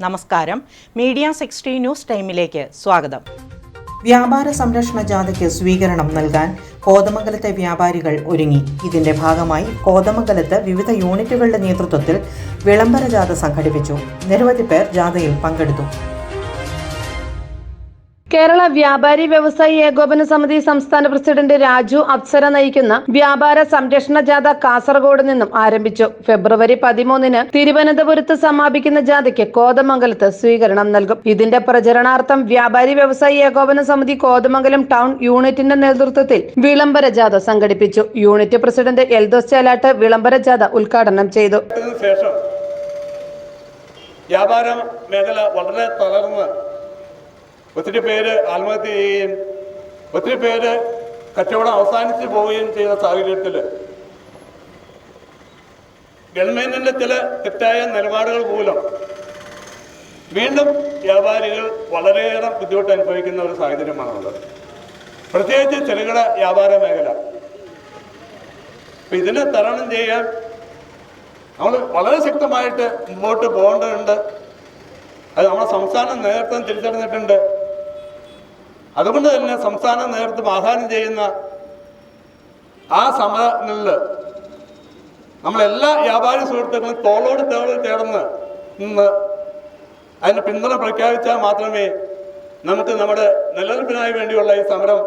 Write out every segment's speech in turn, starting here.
നമസ്കാരം. Media sixty news ടൈമിലേക്ക് സ്വാഗതം. വ്യാപാര സംരക്ഷണ ജാഥയ്ക്ക് സ്വീകരണം നൽകാൻ കോതമംഗലത്തെ വ്യാപാരികൾ ഒരുങ്ങി. ഇതിന്റെ ഭാഗമായി കോതമംഗലത്ത് വിവിധ യൂണിറ്റുകളുടെ നേതൃത്വത്തിൽ വിളംബര ജാഥ സംഘടിപ്പിച്ചു. നിരവധി പേർ ജാഥയിൽ പങ്കെടുത്തു. കേരള വ്യാപാരി വ്യവസായി ഏകോപന സമിതി സംസ്ഥാന പ്രസിഡന്റ് രാജു അപ്സര നയിക്കുന്ന വ്യാപാര സംരക്ഷണ ജാഥ കാസർഗോഡ് നിന്നും ആരംഭിച്ചു. ഫെബ്രുവരി പതിമൂന്നിന് തിരുവനന്തപുരത്ത് സമാപിക്കുന്ന ജാഥയ്ക്ക് കോതമംഗലത്ത് സ്വീകരണം നൽകും. ഇതിന്റെ പ്രചരണാർത്ഥം വ്യാപാരി വ്യവസായി ഏകോപന സമിതി കോതമംഗലം ടൗൺ യൂണിറ്റിന്റെ നേതൃത്വത്തിൽ വിളംബര ജാഥ സംഘടിപ്പിച്ചു. യൂണിറ്റ് പ്രസിഡന്റ് എൽദോസ് ചേലാട്ട് വിളംബര ജാഥ ഉദ്ഘാടനം ചെയ്തു. വ്യാപാര മേഖല വളരെ തളർന്ന് ഒത്തിരി പേര് ആത്മഹത്യ ചെയ്യുകയും ഒത്തിരി പേര് കച്ചവടം അവസാനിച്ച് പോവുകയും ചെയ്ത സാഹചര്യത്തിൽ ഗവൺമെന്റിന്റെ ചില തെറ്റായ നിലപാടുകൾ മൂലം വീണ്ടും വ്യാപാരികൾ വളരെയേറെ ബുദ്ധിമുട്ട് അനുഭവിക്കുന്ന ഒരു സാഹചര്യമാണുള്ളത്. പ്രത്യേകിച്ച് ചെറുകിട വ്യാപാര മേഖല. അപ്പൊ ഇതിനെ തരണം ചെയ്യാൻ നമ്മൾ വളരെ ശക്തമായിട്ട് മുമ്പോട്ട് പോകേണ്ടതുണ്ട്. അത് നമ്മുടെ സംസ്ഥാനം നേതൃത്വം തിരിച്ചറിഞ്ഞിട്ടുണ്ട്. അതുകൊണ്ട് തന്നെ സംസ്ഥാന നേതൃത്വം ആഹ്വാനം ചെയ്യുന്ന ആ സമരങ്ങളിൽ നമ്മളെല്ലാ വ്യാപാരി സുഹൃത്തുക്കളും തോളോട് തോൾ ചേർന്ന് നിന്ന് അതിന് പിന്തുണ പ്രഖ്യാപിച്ചാൽ മാത്രമേ നമുക്ക് നമ്മുടെ നിലനിൽപ്പിനായി വേണ്ടിയുള്ള ഈ സമരം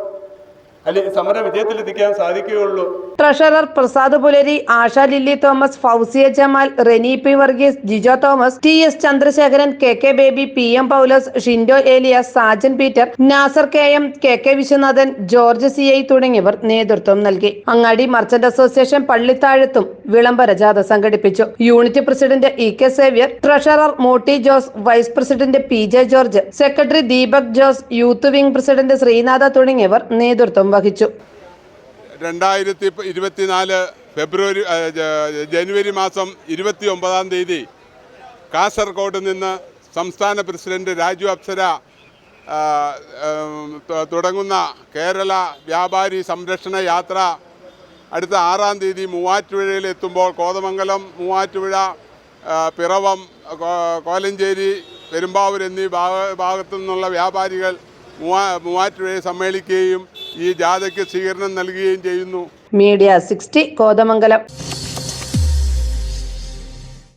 അല്ലെങ്കിൽ സമര വിജയത്തിലെത്തിക്കാൻ സാധിക്കുകയുള്ളൂ. Treasurer Prasad Pulari Asha Lilly Thomas Fousiya Jamal Reni P Varghese Jijo Thomas T S Chandrasekharan K K Baby P M Paulose Shindo Elias Sajan Peter Nasser K M K K Viswanathan George C I തുടങ്ങിയവർ നേതൃത്വം നൽകി. അങ്ങാടി merchant association പള്ളിത്താഴത്തും വിളംബര ജാഥ സംഘടിപ്പിച്ചു. Unit president E K Xavier treasurer Motty Jose vice president P J George secretary Deepak Jose youth wing president Sreenatha തുടങ്ങിയവർ നേതൃത്വം വഹിച്ചു. രണ്ടായിരത്തി ഇരുപത്തിനാല് ഫെബ്രുവരി ജനുവരി മാസം ഇരുപത്തി ഒമ്പതാം തീയതി കാസർഗോഡ് നിന്ന് സംസ്ഥാന പ്രസിഡന്റ് രാജു അപ്സര തുടങ്ങുന്ന കേരള വ്യാപാരി സംരക്ഷണ യാത്ര അടുത്ത ആറാം തീയതി മൂവാറ്റുപുഴയിൽ എത്തുമ്പോൾ കോതമംഗലം മൂവാറ്റുപുഴ പിറവം കോലഞ്ചേരി പെരുമ്പാവൂർ എന്നീ ഭാഗ ഭാഗത്തു നിന്നുള്ള വ്യാപാരികൾ മൂവാ മൂവാറ്റുപുഴയെ സമ്മേളിക്കുകയും ഈ ജാഥയ്ക്ക് സ്വീകരണം നൽകുകയും ചെയ്യുന്നു. Media Sixty Kothamangalam.